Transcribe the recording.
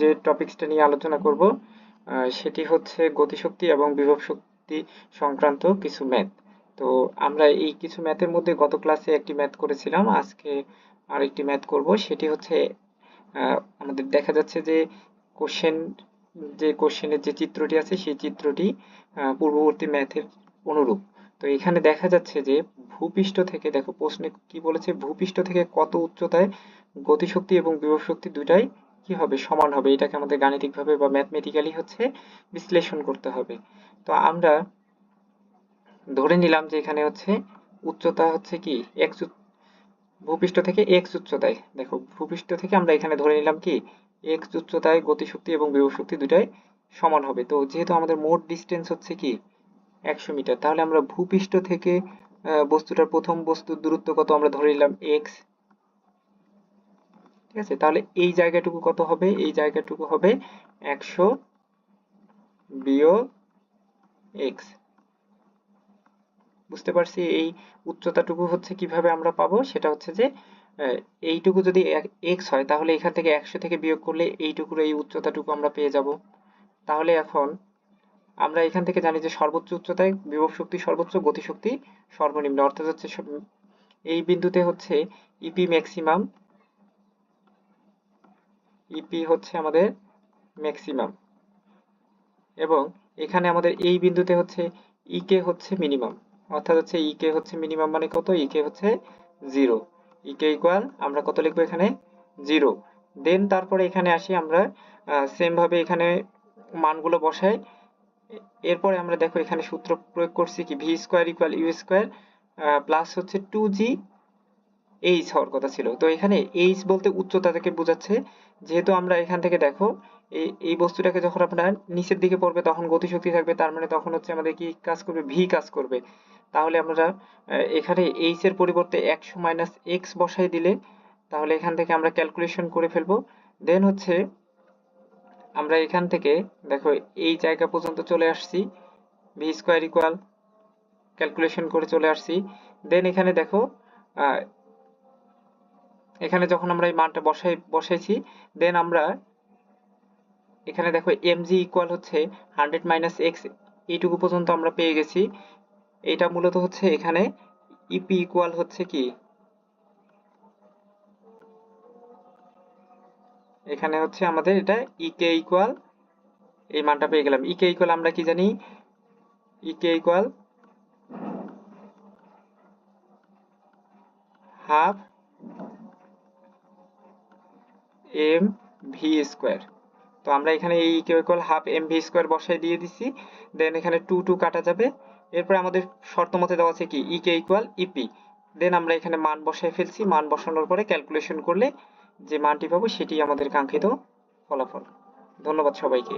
যে টপিকসটা নিয়ে আলোচনা করব সেটি হচ্ছে গতিশক্তি এবং বিভব শক্তি সংক্রান্ত কিছু ম্যাথ তো আমরা এই কিছু ম্যাথের মধ্যে গত ক্লাসে একটি ম্যাথ করেছিলাম, আজকে আরেকটি ম্যাথ করব। সেটি হচ্ছে আমাদের দেখা যাচ্ছে যে কোশ্চেন যে কোশ্চেনের যে চিত্রটি আছে, সেই চিত্রটি পূর্ববর্তী ম্যাথের অনুরূপ। তো এখানে দেখা যাচ্ছে যে ভূপৃষ্ঠ থেকে, দেখো প্রশ্নে কি বলেছে, ভূপৃষ্ঠ থেকে কত উচ্চতায় গতিশক্তি এবং বিভব শক্তি দুটাই কি হবে? সমান হবে। এটাকে আমাদের গাণিতিকভাবে বা ম্যাথমেটিক্যালি হচ্ছে বিশ্লেষণ করতে হবে। তো আমরা ধরে নিলাম যে এখানে হচ্ছে উচ্চতা হচ্ছে কি? এক্স ভূপৃষ্ঠ থেকে এক্স উচ্চতায়। দেখো, ভূপৃষ্ঠ থেকে আমরা এখানে ধরে নিলাম কি? এক্স উচ্চতায় গতিশক্তি এবং বিভব শক্তি দুটাই সমান হবে। তো যেহেতু আমাদের মোট ডিস্টেন্স হচ্ছে কি? একশো মিটার। তাহলে আমরা ভূপৃষ্ঠ থেকে বস্তুটার প্রথম বস্তুর দূরত্ব কত? আমরা ধরে নিলাম এক্স ঠিক আছে? তাহলে এই জায়গাটুকু কত হবে? এই জায়গাটুকু হবে একশো বিয়োগ এক্স বুঝতে পারছি? এই উচ্চতাটুকু হচ্ছে কীভাবে আমরা পাবো? সেটা হচ্ছে যে এইটুকু যদি এক্স হয়, তাহলে এখান থেকে একশো থেকে বিয়োগ করলে এইটুকুর এই উচ্চতাটুকু আমরা পেয়ে যাব। তাহলে এখন আমরা এখান থেকে জানি যে সর্বোচ্চ উচ্চতায় বিভব শক্তি সর্বোচ্চ, গতিশক্তি সর্বনিম্ন। অর্থাৎ হচ্ছে এই বিন্দুতে হচ্ছে ইপি ম্যাক্সিমাম ইপি হচ্ছে আমাদের ম্যাক্সিমাম এবং এখানে আমাদের এই বিন্দুতে হচ্ছে ইকে হচ্ছে মিনিমাম অর্থাৎ হচ্ছে ইকে হচ্ছে মিনিমাম মানে কত? ইকে হচ্ছে জিরো ইকে ইকুয়াল আমরা কত লিখব এখানে? জিরো দেন তারপরে এখানে আসি আমরা সেম ভাবে এখানে মানগুলো বসাই। এরপরে আমরা দেখো এখানে সূত্র প্রয়োগ করছি কি? V square equal U square plus হচ্ছে টু জি এইচ হওয়ার কথা ছিল। তো এখানে এইচ বলতে উচ্চতা থেকে বোঝাচ্ছে। যেহেতু আমরা এখান থেকে দেখো এই বস্তুটাকে যখন আপনার নিচের দিকে পড়বে, তখন গতিশক্তি থাকবে। তার মানে তখন হচ্ছে আমাদের কি কাজ করবে? ভি কাজ করবে। তাহলে আমরা এখানে এইচ এর পরিবর্তে একশো মাইনাস এক্স বসাই দিলে, তাহলে এখান থেকে আমরা ক্যালকুলেশন করে ফেলব। দেন হচ্ছে, আমরা এখান থেকে, দেখো, এই জায়গা পর্যন্ত চলে আসছি। ভি স্কোয়ার ইকুয়াল ক্যালকুলেশন করে চলে আসছি। দেন এখানে দেখো এখানে যখন আমরা এই মানটা বসাই, বসাইছি দেন আমরা এখানে দেখো এম জি ইকুয়াল হচ্ছে হান্ড্রেড মাইনাস এক্স এইটুকু পর্যন্ত আমরা পেয়ে গেছি। এটা মূলত হচ্ছে এখানে ইপি ইকুয়াল হচ্ছে কি? এখানে হচ্ছে আমাদের এটা ইকে ইকুয়াল এই মানটা পেয়ে গেলাম। ইকে ইকুয়াল আমরা কি জানি? E K equal half M V square তো আমরা এখানে এই E K equal half M V square বসাই দিয়ে দিছি দেন এখানে টু টু কাটা যাবে। এরপর আমাদের শর্ত মতে দেওয়া আছে কি ইকে ইকুয়াল ইপি দেন আমরা এখানে মান বসায় ফেলছি, মান বসানোর পরে ক্যালকুলেশন করলে যে মানটি পাবো সেটি আমাদের কাঙ্ক্ষিত ফলাফল। ধন্যবাদ সবাইকে।